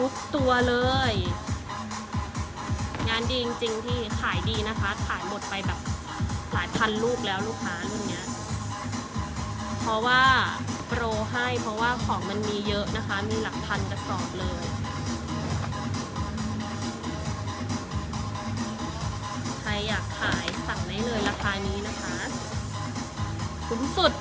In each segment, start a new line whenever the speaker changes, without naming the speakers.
ทุกตัวเลย งานดีจริงๆที่ขายดีนะคะ ขายหมดไปแบบหลายพันลูกแล้วลูกค้ารุ่นเนี้ย เพราะว่าโปรให้เพราะว่าของมันมีเยอะนะคะ มีหลักพันกระสอบเลยใครอยากขายสั่งได้เลยราคานี้นะคะ คุ้มสุด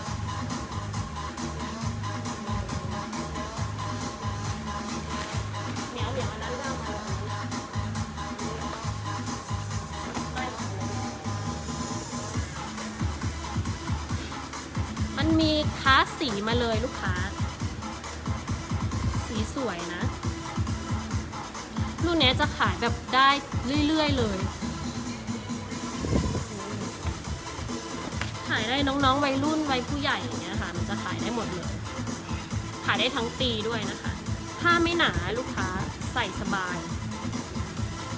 มันมีคลาสสีมาเลยลูกค้า สีสวยนะ รุ่นนี้จะขายแบบได้เรื่อย ๆ เลย ขายได้น้องๆวัยรุ่นวัยผู้ใหญ่อย่างเงี้ยค่ะ มันจะขายได้หมดเลย ขายได้ทั้งปีด้วยนะคะ ผ้าไม่หนาลูกค้าใส่สบาย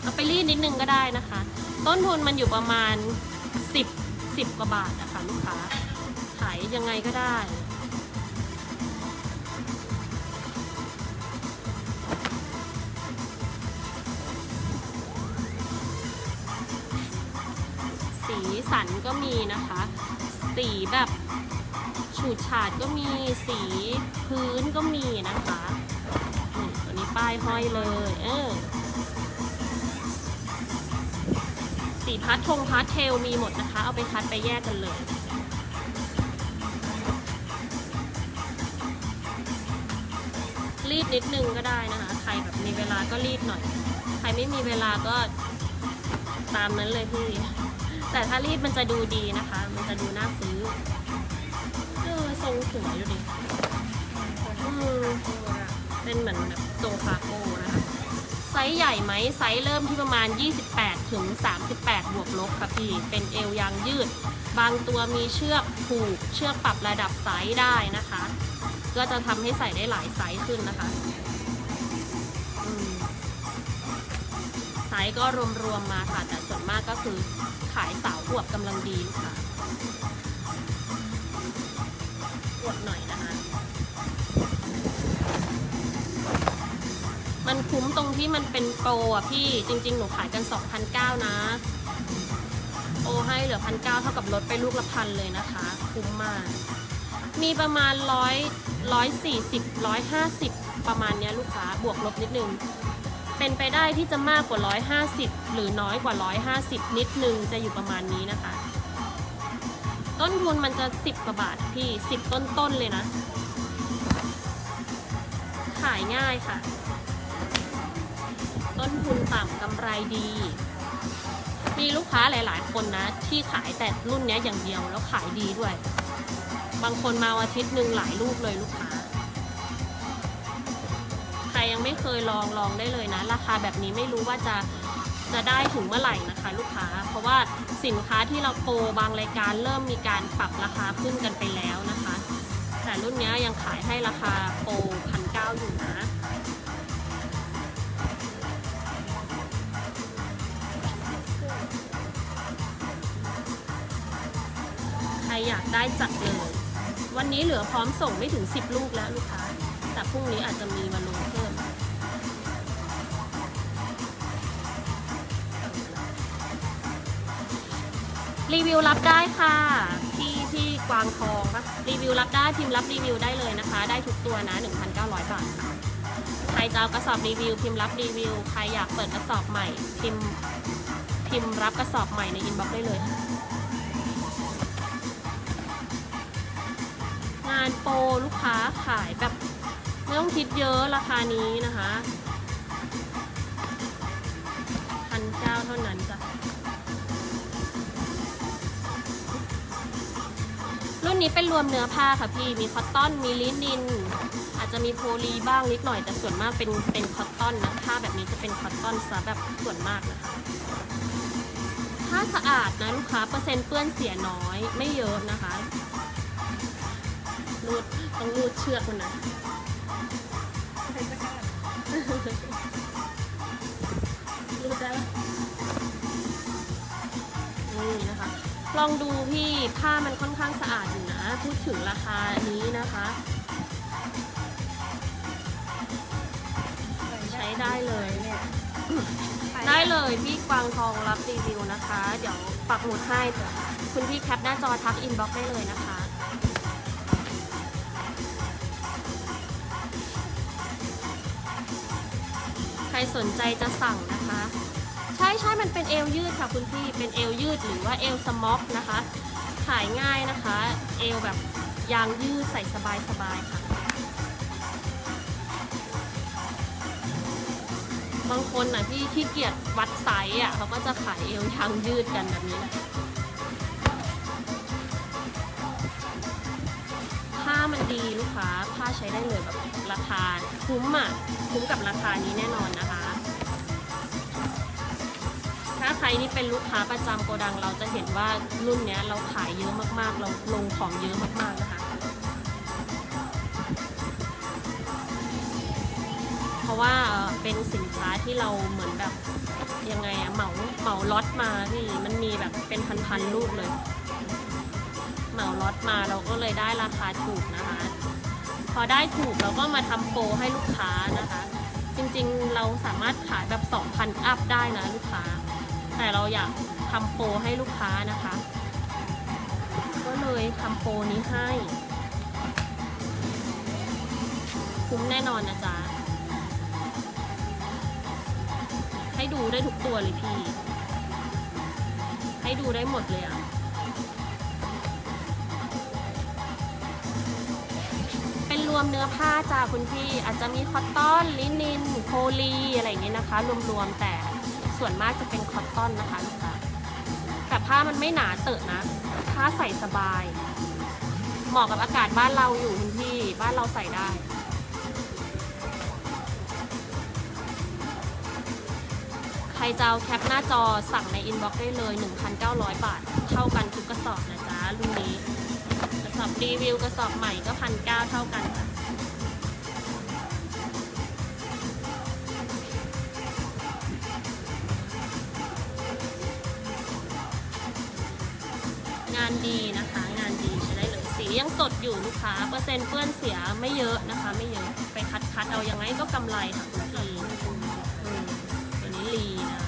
เอาไปรีดนิดนึงก็ได้นะคะ ต้นทุนมันอยู่ประมาณ 10 10กว่าบาทนะคะลูกค้า ขายยังไงก็ได้สีสันก็มีนะคะ สีแบบฉูดฉาดก็มีสีพื้นก็มีนะคะนี่ตัวนี้ป้ายห้อยเลยเออสีพัดทงพัดเทลมีหมดนะคะ เอาไปคัดไปแยกกันเลย รีดนิดนึงก็ได้นะคะ ใครแบบมีเวลาก็รีดหน่อย ใครไม่มีเวลาก็ตามนั้นเลยพี่ แต่ถ้ารีดมันจะดูดีนะคะ มันจะดูน่าซื้อ เออทรงสวยดูดิอืมเป็นเหมือนแบบทรงคาโก้นะคะ ไซส์ใหญ่ไหมไซส์เริ่มที่ประมาณ 28 ถึง 38 บวกลบค่ะพี่ เป็นเอวยางยืด บางตัวมีเชือกผูก เชือกปรับระดับไซส์ได้นะคะ ก็จะทำให้ใส่ได้หลายไซส์ขึ้นนะคะไซส์ก็รวมๆมาค่ะ แต่ส่วนมากก็คือขายสาวอวบกำลังดีค่ะอวบหน่อยนะคะ มันคุ้มตรงที่มันเป็นโปรอะพี่จริง ๆ หนูขายกัน2,009นะโอให้เหลือพันเเท่ากับลดไปลูกละพันเลยนะคะ คุ้มมาก มีประมาณร้อยร้อยสี่สิบร้อยห้าสิบประมาณเนี้ยลูกค้าบวกลบนิดนึง เป็นไปได้ที่จะมากกว่าร้อยห้าสิบหรือน้อยกว่าร้อยห้าสิบนิดนึงจะอยู่ประมาณนี้นะคะ ต้นทุนมันจะสิบกว่าบาทพี่สิบต้นๆเลยนะ ขายง่ายค่ะ ต้นทุนต่ำกำไรดี มีลูกค้าหลาย ๆ คนนะ ที่ขายแต่รุ่นนี้อย่างเดียวแล้วขายดีด้วย บางคนมาอาทิตย์หนึ่งหลายลูกเลยลูกค้า ใครยังไม่เคยลองลองได้เลยนะ ราคาแบบนี้ไม่รู้ว่าจะจะได้ถึงเมื่อไหร่นะคะ ลูกค้า เพราะว่าสินค้าที่เราโปรบางรายการเริ่มมีการปรับราคาขึ้นกันไปแล้วนะคะ แต่รุ่นนี้ยยังขายให้ราคาโปรพันเก้าอยู่นะ อยากได้จัดเลย วันนี้เหลือพร้อมส่งไม่ถึง 10 ลูกแล้วลูกค้า แต่พรุ่งนี้อาจจะมีมาลงเพิ่ม รีวิวรับได้ค่ะที่ที่กวางทองปะรีวิวรับได้พิมพ์รับรีวิวได้เลยนะคะ ได้ทุกตัวนะ 1,900 บาทค่ะใครจะเอากระสอบรีวิว พิมพ์รับรีวิว ใครอยากเปิดกระสอบใหม่ พิมพ์พิมพ์รับกระสอบใหม่ในอินบ็อกซ์ได้เลยค่ะ งานโปรลูกค้าขายแบบไม่ต้องคิดเยอะราคานี้นะคะพันเก้าเท่านั้นจ้ะรุ่นนี้เป็นรวมเนื้อผ้าค่ะพี่ มีคอตตอน มีลินิน อาจจะมีโพลีบ้างนิดหน่อย แต่ส่วนมากเป็นเป็นคอตตอนนะผ้าแบบนี้จะเป็นคอตตอนซะแบบส่วนมากนะคะผ้าสะอาดนะลูกค้าเปอร์เซ็นต์เปื้อนเสียน้อยไม่เยอะนะคะ รูดต้องรูดเชือกมันนะรูดได้ปะนี่นะคะ ลองดูพี่ผ้ามันค่อนข้างสะอาดอยู่นะ พูดถึงราคานี้นะคะ ใช้ได้เลย
เนี่ย
ได้เลยพี่กวางทองรับรีวิวนะคะ เดี๋ยวปักหมุดให้คุณพี่แคปหน้าจอทักอินบ็อกซ์ได้เลยนะคะ สนใจจะสั่งนะคะ ใช่ใช่มันเป็นเอวยืดค่ะคุณพี่เป็นเอวยืดหรือว่าเอวสม็อกนะคะ ขายง่ายนะคะ เอวแบบยางยืดใส่สบายสบายค่ะ บางคนน่ะที่ขี้เกียจวัดไซส์อะเขาก็จะขายเอวยางยืดกันแบบนี้นะผ้ามันดี ผ้าใช้ได้เลยแบบราคาคุ้มอะคุ้มกับราคานี้แน่นอนนะคะ ถ้าใครนี่เป็นลูกค้าประจำโกดังเราจะเห็นว่ารุ่นเนี้ยเราขายเยอะมากๆ เราลงของเยอะมากๆนะคะ เพราะว่าเป็นสินค้าที่เราเหมือนแบบยังไงอะเหมาเหมาล็อตมาพี่มันมีแบบเป็นพันๆลูกเลยเหมาล็อตมาเราก็เลยได้ราคาถูกนะคะ พอได้ถูกเราก็มาทำโปรให้ลูกค้านะคะ จริงๆเราสามารถขายแบบ 2,000 อัพได้นะลูกค้า แต่เราอยากทำโปรให้ลูกค้านะคะ ก็เลยทำโปรนี้ให้ คุ้มแน่นอนนะจ๊ะ ให้ดูได้ทุกตัวเลยพี่ ให้ดูได้หมดเลยอะ รวมเนื้อผ้าจ้าคุณพี่อาจจะมีคอตตอนลินินโพลีอะไรอย่างเงี้ยนะคะ รวมๆแต่ส่วนมากจะเป็นคอตตอนนะคะลูกค้าแต่ผ้ามันไม่หนาเตอะนะ ผ้าใส่สบาย เหมาะกับอากาศบ้านเราอยู่คุณพี่บ้านเราใส่ได้ใครจะเอาแคปหน้าจอสั่งในอินบ็อกซ์ได้เลย 1,900 บาท เท่ากันทุกกระสอบนะจ๊ะรุ่นนี้ กระสอบรีวิวกระสอบใหม่ก็พันเก้าเท่ากันค่ะงานดีนะคะ งานดีใช้ได้เลยสียังสดอยู่ลูกค้าเปอร์เซ็นต์เปื้อนเสียไม่เยอะนะคะ ไม่เยอะไปคัดคัดๆเอายังไงก็กำไรค่ะคุณพี่อืมตัวนี้ลีนะ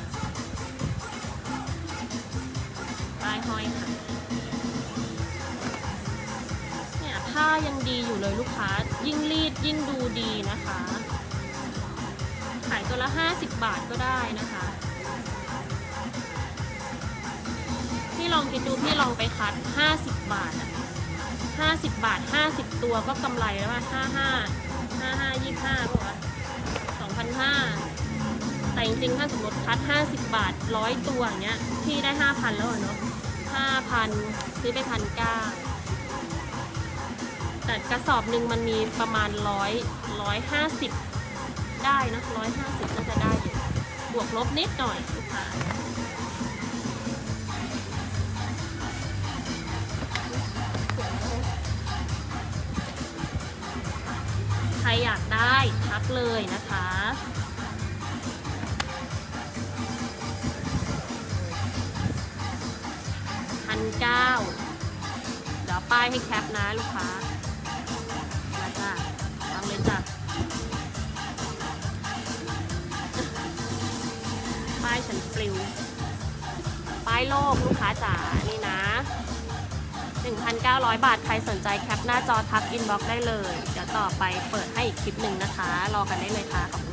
ป้ายห้อยค่ะายังดีอยู่เลยลูกค้า ยิ่งรีดยิ่งดูดีนะคะ ขายตัวละ 50 บาทก็ได้นะคะ พี่ลองคิดดูพี่ลองไปคัด 50 บาทอะ50 บาท 50 ตัวก็กำไรแล้วว่า55 55 25ป่ะวะ2,500แต่จริงๆ ถ้าสมมติคัด 50 บาท 100 ตัวอย่างเงี้ย พี่ได้ 5,000 แล้วอเนาะ5,000ซื้อไปพันเก้า แต่กระสอบหนึ่งมันมีประมาณร้อยร้อยห้าสิบได้นะร้อยห้าสิบน่าจะได้อยู่ บวกลบนิดหน่อยลูกค้าใครอยากได้ทักเลยนะคะพันเก้าเดี๋ยวป้ายให้แคปนะลูกค้ามาายฉันปลิว ป้ายโลกลูกค้าจ๋า นี่นะ 1,900 บาท ใครสนใจแคปหน้าจอทักอินบ็อกซ์ได้เลย เดี๋ยวต่อไปเปิดให้อีกคลิปหนึ่งนะคะ รอกันได้เลยค่ะขอบคุณ